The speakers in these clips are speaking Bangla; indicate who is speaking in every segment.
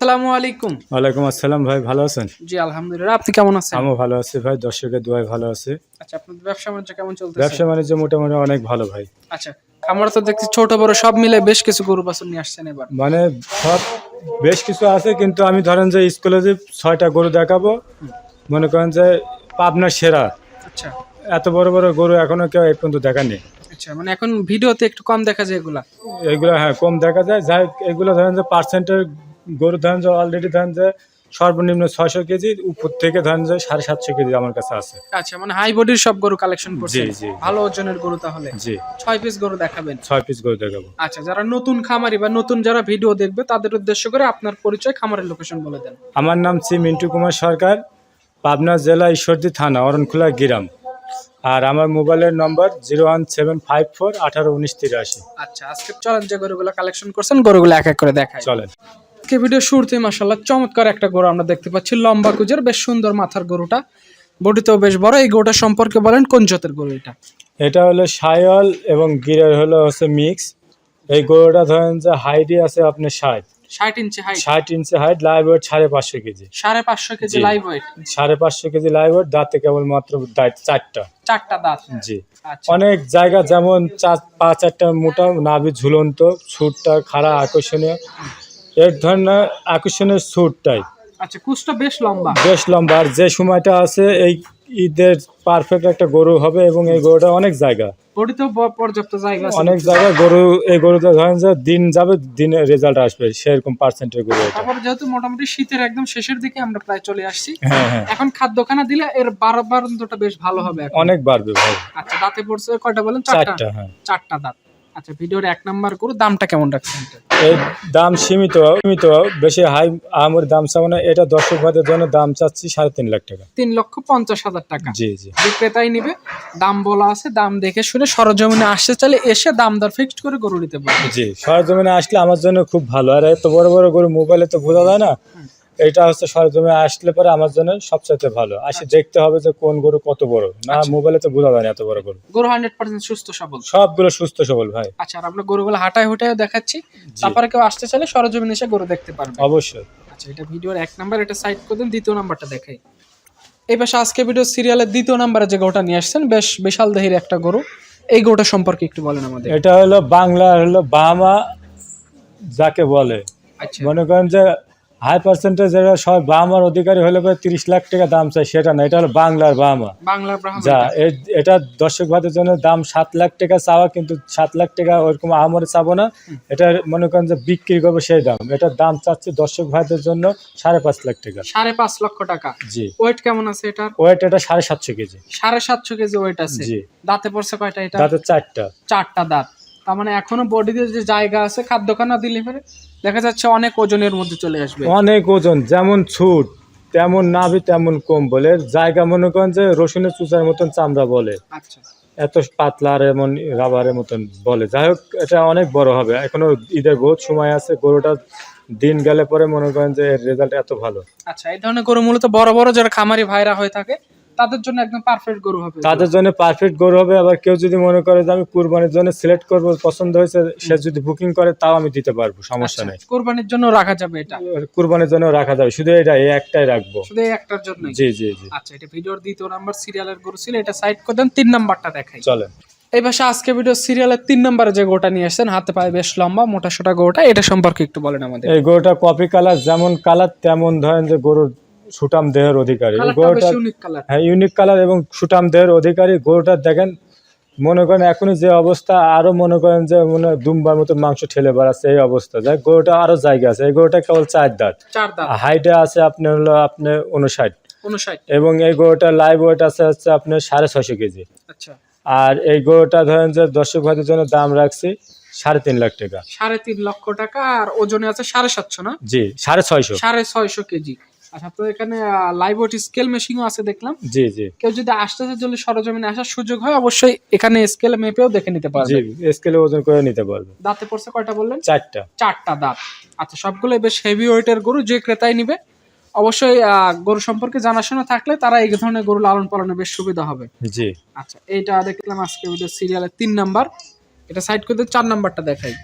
Speaker 1: আসসালামু আলাইকুম।
Speaker 2: ওয়ালাইকুম আসসালাম ভাই ভালো আছেন?
Speaker 1: জি আলহামদুলিল্লাহ। আপনি কেমন আছেন?
Speaker 2: আমিও ভালো আছি ভাই দর্শকের দোয়ায় ভালো আছে।
Speaker 1: আচ্ছা ব্যবসা বাণিজ্য কেমন চলতেছে?
Speaker 2: ব্যবসা বাণিজ্য মোটামুটি অনেক ভালো ভাই।
Speaker 1: আচ্ছা আমরা তো দেখছি ছোট বড় সব মিলে বেশ কিছু গরু বাছুর নিয়ে আসছেন এবার।
Speaker 2: মানে সব বেশ কিছু আছে কিন্তু আমি ধরেন যে স্কুলে যে ছয়টা গরু দেখাবো মনে করেন যে পাবনার সেরা।
Speaker 1: আচ্ছা।
Speaker 2: এত বড় বড় গরু এখনও কেউ এই পর্যন্ত দেখানি
Speaker 1: আচ্ছা মানে এখন ভিডিওতে একটু কম দেখা যায় এগুলা।
Speaker 2: এগুলো হ্যাঁ কম দেখা যায়। যাই এগুলো ধরেন যে পার্সেন্টের গরু ধরেন যে অলরেডি ধরেন যে সর্বনিম্ন ছয়শো কেজি উপর থেকে ধরেন যে সাড়ে সাতশো কেজি আমার কাছে আছে।
Speaker 1: আচ্ছা মানে হাই বডির সব গরু কালেকশন করছে
Speaker 2: জি, জি।
Speaker 1: ভালো ওজনের গরু তাহলে?
Speaker 2: জি।
Speaker 1: ছয় পিস গরু দেখাবেন?
Speaker 2: ছয় পিস গরু দেখাবো।
Speaker 1: আচ্ছা যারা নতুন খামারি বা নতুন যারা ভিডিও দেখবে তাদের উদ্দেশ্য করে আপনার পরিচয় খামারের লোকেশন বলে দেন।
Speaker 2: আমার নাম শ্রী মিন্টু কুমার সরকার পাবনা জেলা ঈশ্বরদী থানা অরণখোলা গ্রাম। আর আমার মোবাইলের number zero one seven five four আঠারো উনিশ তিরাশি।
Speaker 1: আচ্ছা আজকে চলেন যে গরুগুলো কালেকশন করছেন গরুগুলো এক এক করে দেখাই।
Speaker 2: চলেন।
Speaker 1: আজকে ভিডিও শুরুতে মাসাল্লাহ চমৎকার একটা গরু আমরা দেখতে পাচ্ছি। লম্বা কুজের বেশ সুন্দর মাথার গরুটা। বডিতেও বেশ বড়। এই গরুটা সম্পর্কে বলেন কোন জাতের গরু এটা?
Speaker 2: এটা হলো সায়ল এবং গিরের হলো হচ্ছে মিক্স। এই গরুটা ধরেন যে হাইটই আছে আপনি ষাট।
Speaker 1: ষাট ইঞ্চি হাইট
Speaker 2: ষাট ইঞ্চি হাইট লাইভ ওয়েট সাড়ে পাঁচশো কেজি।
Speaker 1: সাড়ে পাঁচশো কেজি
Speaker 2: জি।
Speaker 1: লাইভ ওয়েট
Speaker 2: সাড়ে পাঁচশো কেজি লাইভ ওয়েট দাঁতে কেবলমাত্র দাঁত চারটা।
Speaker 1: চারটা দাঁত।
Speaker 2: জি।
Speaker 1: আচ্ছা।
Speaker 2: অনেক জায়গা যেমন চার পাঁচ চারটা মোটা নাভি ঝুলন্ত সুটটা খাড়া আকর্ষণীয়। এক ধরনের আকর্ষণীয় সুটটাই
Speaker 1: আচ্ছা কুচটা বেশ লম্বা।
Speaker 2: বেশ লম্বা আর যে সময়টা আছে এই ঈদের পারফেক্ট একটা গরু হবে এবং এই গরুটা অনেক জায়গা।
Speaker 1: পর্যাপ্ত জায়গা
Speaker 2: অনেক জায়গায় গরু এই গরুতে ধরেন যে দিন যাবে দিনে রেজাল্ট আসবে সেরকম পার্সেন্টের গরু
Speaker 1: তারপর যেহেতু মোটামুটি শীতের একদম শেষের দিকে আমরা প্রায় চলে আসছি
Speaker 2: হ্যাঁ হ্যাঁ।
Speaker 1: এখন খাদ্যখানা দিলে এর বারো বারন্তটা বেশ ভালো হবে
Speaker 2: অনেক বাড়বে ভাই।
Speaker 1: আচ্ছা দাঁতে পড়ছে কয়টা বলেন? চারটা।
Speaker 2: চারটা হ্যাঁ।
Speaker 1: চারটা দাঁত। আচ্ছা ভিডিওর এক নাম্বার গরু দামটা কেমন রাখছেন?
Speaker 2: এই দাম সীমিত সীমিত বেশি হাই আমার দাম চাবো না এটা দর্শক ভাইদের জন্য দাম চাচ্ছি সাড়ে তিন লাখ টাকা।
Speaker 1: তিন লক্ষ পঞ্চাশ হাজার টাকা।
Speaker 2: জি জি।
Speaker 1: বিক্রেতাই নিবে দাম বলা আছে দাম দেখে শুনে সরজমিনে আসতে চাইলে এসে দাম দর ফিক্সড করে গরু নিতে পারবে।
Speaker 2: জি সরজমিনে আসলে আমার জন্য খুব ভালো। আর এত বড় বড় গরু মোবাইলে তো বোঝা যায় না। এটা হচ্ছে সরজমিনে আসলে পরে আমার জন্য সবচেয়ে ভালো। আসে দেখতে হবে যে কোন গরু কত বড়। না
Speaker 1: আচ্ছা।
Speaker 2: মোবাইলে তো বোঝা যায় না এত বড় গরু।
Speaker 1: গরু হান্ড্রেড পার্সেন্ট সুস্থ সবল।
Speaker 2: সবগুলো সুস্থ সবল ভাই।
Speaker 1: আচ্ছা আর আমরা গরুগুলো হাঁটায় হুটায় দেখাচ্ছি। তারপরে কেউ আসতে চাইলে সরজমিনে এসে গরু দেখতে পারবে।
Speaker 2: অবশ্যই।
Speaker 1: আচ্ছা এটা ভিডিওর এক নাম্বার এটা সাইড করে দিন দ্বিতীয় নাম্বারটা দেখাই। এই পাশে আজকে ভিডিও সিরিয়ালের দ্বিতীয় নাম্বারে যে গরুটা নিয়ে আসছেন বেশ বিশাল দেহির একটা গরু। এই গরুটা সম্পর্কে একটু বলেন আমাদের।
Speaker 2: এটা হলো বাংলা হলো বামা যাকে বলে।
Speaker 1: আচ্ছা।
Speaker 2: মনে করেন যে হাই পার্সেন্টেজ যেটা সব বামার অধিকারী হলে পরে তিরিশ লাখ টাকা দাম চাই সেটা না এটা হলো বাংলার বামা যা এটা দর্শক ভাতের জন্য দাম সাত লাখ টাকা চাওয়া কিন্তু সাত লাখ টাকা ওরকম আহামরে চাবো না। এটা মনে করেন যে বিক্রি করব সেই দাম। এটার দাম চাচ্ছে দর্শক ভাইদের জন্য সাড়ে পাঁচ লাখ টাকা।
Speaker 1: সাড়ে পাঁচ লক্ষ টাকা।
Speaker 2: জি।
Speaker 1: ওয়েট কেমন আছে এটার?
Speaker 2: ওয়েট এটা সাড়ে সাতশো কেজি।
Speaker 1: সাড়ে সাতশো কেজি ওয়েট আছে।
Speaker 2: জি।
Speaker 1: দাঁতে পড়ছে কয়টা এটা?
Speaker 2: তাতে চারটা।
Speaker 1: চারটা দাঁত। তার মানে এখনও বডিতে যে জায়গা আছে খাদ্যখানা দিলে পরে দেখা যাচ্ছে অনেক ওজনের মধ্যে চলে আসবে।
Speaker 2: অনেক ওজন যেমন ছুট তেমন নাভি তেমন কম্বল এর জায়গা মনে করেন যে রসুনের চুচার মতন চামড়া বলে।
Speaker 1: আচ্ছা।
Speaker 2: এত পাতলা আর এমন রাবারের মতন বলে। যাই হোক এটা অনেক বড় হবে। এখনও ঈদের বহুত সময় আছে গরুটা দিন গেলে পরে মনে করেন যে রেজাল্ট এত ভালো।
Speaker 1: আচ্ছা এই ধরনের গরু মূলত বড় বড় যারা খামারি ভাইরা হয়ে থাকে তাদের জন্য একদম পারফেক্ট গরু হবে।
Speaker 2: তাদের জন্য পারফেক্ট গরু হবে। আবার কেউ যদি মনে করে যে আমি কুরবানির জন্য সিলেক্ট করব পছন্দ হয়েছে সে যদি বুকিং করে তাও আমি দিতে পারব সমস্যা নেই।
Speaker 1: আচ্ছা, কোরবানির জন্য রাখা যাবে এটা?
Speaker 2: কুরবানির জন্য রাখা যাবে। শুধু এটা এই একটাই রাখব।
Speaker 1: শুধু এই একটার জন্য
Speaker 2: জি জি জি।
Speaker 1: আচ্ছা এটা ভিডিওর দ্বিতীয় নাম্বার সিরিয়ালের গরু ছিল এটা সাইড করে দেন তিন নাম্বারটা দেখাই।
Speaker 2: চলেন।
Speaker 1: এই ভাষা আজকে ভিডিও সিরিয়ালের তিন নাম্বারে যে গোটা নিয়ে আসছেন হাতে পায়ে বেশ লম্বা মোটা সোটা গোটা এটা সম্পর্কে একটু বলেন আমাদের।
Speaker 2: এই গরুটা কপি কালার যেমন কালার তেমন ধরেন যে গরুর সুটাম দেহের অধিকারী। গরুটা হ্যাঁ ইউনিক কালার এবং সুটাম দেহের অধিকারী। গরুটা দেখেন মনে করেন এখনই যে অবস্থা আরও মনে করেন যে মনে হয় দুম্বার মতো মাংস ঠেলে বেড়াচ্ছে এই অবস্থা। দেখ গরুটা আরও জায়গা আছে। এই গরুটা কেবল চার দাঁত। হাইটে আছে আপনার হলো আপনার উনষাট এবং এই গরুটার লাইভ ওয়েট আছে হচ্ছে আপনার সাড়ে ছয়শো কেজি।
Speaker 1: আচ্ছা।
Speaker 2: আর এই গরুটা ধরেন যে দর্শক ভাইদের জন্য দাম রাখছি সাড়ে তিন লাখ টাকা।
Speaker 1: সাড়ে তিন লক্ষ টাকা আর ওজনে আছে সাড়ে সাতশো না?
Speaker 2: জি সাড়ে ছয়শো।
Speaker 1: সাড়ে ছয়শো কেজি। আচ্ছা তো এখানে লাইভ ওয়েট স্কেল মেশিনও আছে দেখলাম।
Speaker 2: জি জি।
Speaker 1: কেউ যদি আসতে যদি সরজমিনে আসার সুযোগ হয় অবশ্যই এখানে স্কেল মেপেও দেখে নিতে
Speaker 2: জি স্কেলে ওজন করে নিতে পারবে।
Speaker 1: দাঁতে পড়ছে কয়টা বললেন?
Speaker 2: চারটা।
Speaker 1: চারটা দাঁত। আচ্ছা সবগুলো বেশ হেভি ওয়েটের গরু যে ক্রেতাই নিবে। অবশ্যই গরু সম্পর্কে জানাশোনা থাকলে তারা এই ধরনের গরু লালন পালনে বেশ সুবিধা হবে।
Speaker 2: জি।
Speaker 1: আচ্ছা এইটা দেখলাম আজকে সিরিয়ালের তিন নাম্বার। এটা সাইড করে চার নাম্বারটা দেখাই।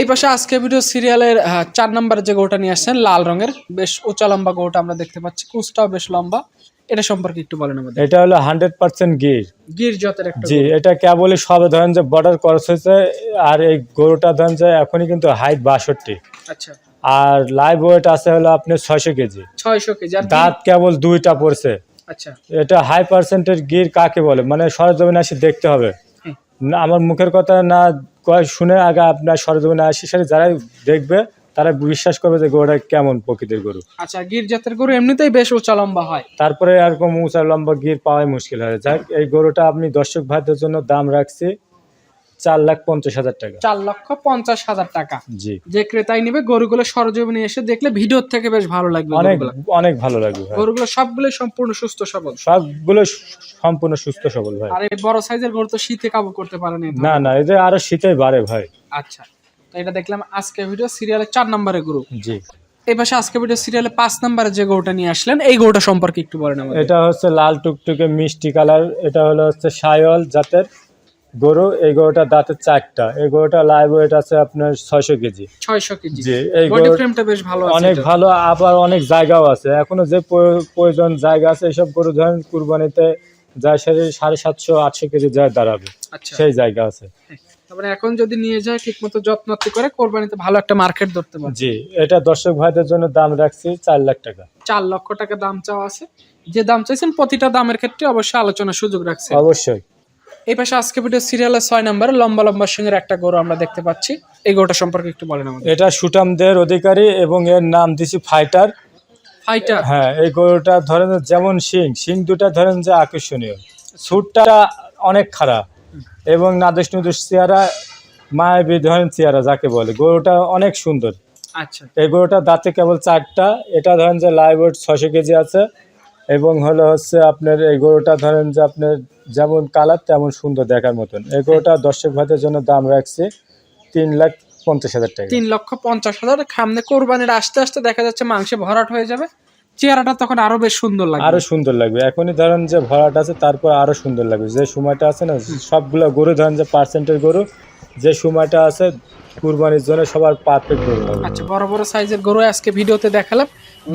Speaker 1: এই পাশে আজকে ভিডিও সিরিয়ালের চার নাম্বারের যে গরুটা নিয়ে আসছেন লাল রঙের বেশ উঁচা লম্বা গরুটা আমরা দেখতে পাচ্ছি। কুচটাও বেশ লম্বা। এটা সম্পর্কে একটু বলেন আমাদের
Speaker 2: এটা হলো হান্ড্রেড পার্সেন্ট গির।
Speaker 1: গির জাতের একটা
Speaker 2: জি এটা কেবলই সবে ধরেন যে বর্ডার ক্রস হয়েছে আর এই গরুটা ধরেন যে এখনই কিন্তু হাইট বাষট্টি।
Speaker 1: আচ্ছা।
Speaker 2: আর লাইভ ওয়েট আছে হলো আপনার ছয়শো কেজি।
Speaker 1: ছয়শো কেজি
Speaker 2: দাঁত কেবল দুইটা পড়ছে।
Speaker 1: আচ্ছা।
Speaker 2: এটা হাই পার্সেন্টের গির কাকে বলে? মানে সরজমিনে আসি দেখতে হবে। আমার মুখের কথা না কয় শুনে আগে আপনার সরজমিনে আসি সেটা যারাই দেখবে তারা বিশ্বাস করবে যে গরুটা কেমন প্রকৃতির গরু।
Speaker 1: আচ্ছা গির জাতের গরু এমনিতেই বেশ উঁচা লম্বা হয়।
Speaker 2: তারপরে এরকম উঁচা লম্বা গির পাওয়াই মুশকিল হয়। যাক এই গরুটা আপনি দর্শক ভাইদের জন্য দাম রাখছি। চার লাখ পঞ্চাশ হাজার টাকা।
Speaker 1: চার লক্ষ পঞ্চাশ হাজার টাকা।
Speaker 2: জি।
Speaker 1: যে ক্রেতাই নিবে গরুগুলো সরজমিনে এসে দেখলে ভিডিওর থেকে বেশ ভালো লাগবে
Speaker 2: অনেক অনেক ভালো লাগবে
Speaker 1: গরুগুলো সবগুলোই সম্পূর্ণ সুস্থ সবল।
Speaker 2: সবগুলো সম্পূর্ণ সুস্থ সবল ভাই।
Speaker 1: আর এই বড় সাইজের গরু তো শীতে কাবু করতে পারে না
Speaker 2: না না আরও শীতেই বাড়ে ভাই।
Speaker 1: আচ্ছা তো এটা দেখলাম আজকে ভিডিও সিরিয়ালের চার নম্বরের গরু।
Speaker 2: জি।
Speaker 1: এই পাশে আজকে ভিডিও সিরিয়ালে পাঁচ নম্বরে যে গরুটা নিয়ে আসলেন এই গরুটা সম্পর্কে একটু বলেন আমাদের।
Speaker 2: এটা হচ্ছে লাল টুকটুকে মিষ্টি কালার এটা হলো হচ্ছে সায়ল জাতের গরু এই গরুটা দাঁতের চারটা। এই গরুটা লাইভ ওয়েট আছে আপনার ছয়শো কেজি।
Speaker 1: ছয়শো কেজি।
Speaker 2: জি এই
Speaker 1: ফ্রেমটা বেশ ভালো
Speaker 2: অনেক ভালো আবার অনেক জায়গাও আছে। এখনও যে প্রয়োজন জায়গা আছে এইসব গরু ধরেন কুরবানিতে যায় সাড়ে সাড়ে সাতশো আটশো কেজি যায় দাঁড়াবে।
Speaker 1: আচ্ছা।
Speaker 2: সেই জায়গা আছে।
Speaker 1: তারপরে এখন যদি নিয়ে যায় ঠিক মতো যত্ন করে কোরবানিতে ভালো একটা মার্কেট ধরতে পারে
Speaker 2: জি এটা দর্শক ভাইদের জন্য দাম রাখছি চার লাখ টাকা।
Speaker 1: চার লক্ষ টাকা দাম চাওয়া আছে। যে দাম চাইছেন প্রতিটা দামের ক্ষেত্রে অবশ্যই আলোচনার সুযোগ রাখছে।
Speaker 2: অবশ্যই।
Speaker 1: এই পাশে আজকে ভিডিও সিরিয়ালের ছয় নম্বরে লম্বা লম্বা সঙ্গে একটা গরু আমরা দেখতে পাচ্ছি। এই গরুটা সম্পর্কে একটু বলেন আমাদের।
Speaker 2: এটা সুটামদের অধিকারী এবং এর নাম দিছি ফাইটার।
Speaker 1: ফাইটার?
Speaker 2: হ্যাঁ এই গরুটা ধরেন যেমন শিং শিং দুটা ধরেন যে আকর্ষণীয়। সুটটা অনেক খারাপ এবং নাদুস নুদুস চেয়ারা মায়াবী ধরেন চেয়ারা যাকে বলে। গরুটা অনেক সুন্দর।
Speaker 1: আচ্ছা।
Speaker 2: এই গরুটা দাঁতে কেবল চারটা এটা ধরেন যে লাইভ ওয়েট ছশো কেজি আছে। এবং হলো হচ্ছে আপনার এই গরুটা ধরেন যে আপনার যেমন কালার তেমন সুন্দর দেখার মতন। এই গরুটা দর্শক ভাতের জন্য দাম রাখছি তিন লাখ পঞ্চাশ হাজার টাকা।
Speaker 1: তিন লক্ষ পঞ্চাশ হাজার। সামনে কোরবানির আস্তে আস্তে দেখা যাচ্ছে মাংসে ভরাট হয়ে যাবে। চেহারাটা তখন আরও বেশ সুন্দর লাগবে।
Speaker 2: আরও সুন্দর লাগবে। এখনই ধরেন যে ভরাট আছে তারপর আরও সুন্দর লাগবে। যে সময়টা আছে না সবগুলো গরু ধরেন যে পার্সেন্টের গরু যে সময়টা আছে কুরবানির জন্য সবার পারফেক্ট গরু হবে
Speaker 1: আচ্ছা বড় বড় সাইজের গরু আজকে ভিডিওতে দেখালাম।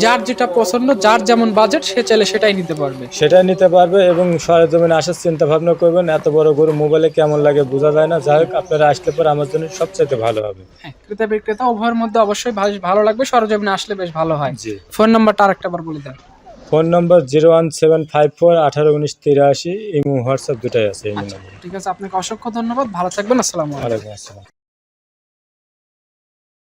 Speaker 1: যার যেটা পছন্দ যার যেমন বাজেট সে চাইলে সেটাই নিতে পারবে।
Speaker 2: সেটাই নিতে পারবে এবং সরেজমিনে আসার চিন্তা ভাবনা করবেন এত বড় গরু মোবাইলে কেমন লাগে বোঝা যায় না। যাই হোক আপনারা আসলে পরে আমার জন্য ভালো হবে।
Speaker 1: হ্যাঁ ক্রেতা বিক্রেতা উভয়ের মধ্যে অবশ্যই বেশ ভালো লাগবে সরজমিনে আসলে বেশ ভালো হয়।
Speaker 2: জি।
Speaker 1: ফোন নাম্বারটা আরেকটা বার বলে দেন।
Speaker 2: Phone number zero one seven five four আঠারো উনিশ তিরাশি ইমো হোয়াটসঅ্যাপ দুটাই আছে
Speaker 1: ঠিক আছে আপনাকে অসংখ্য ধন্যবাদ ভালো থাকবেন আসসালামু আলাইকুম।
Speaker 2: আসসালাম।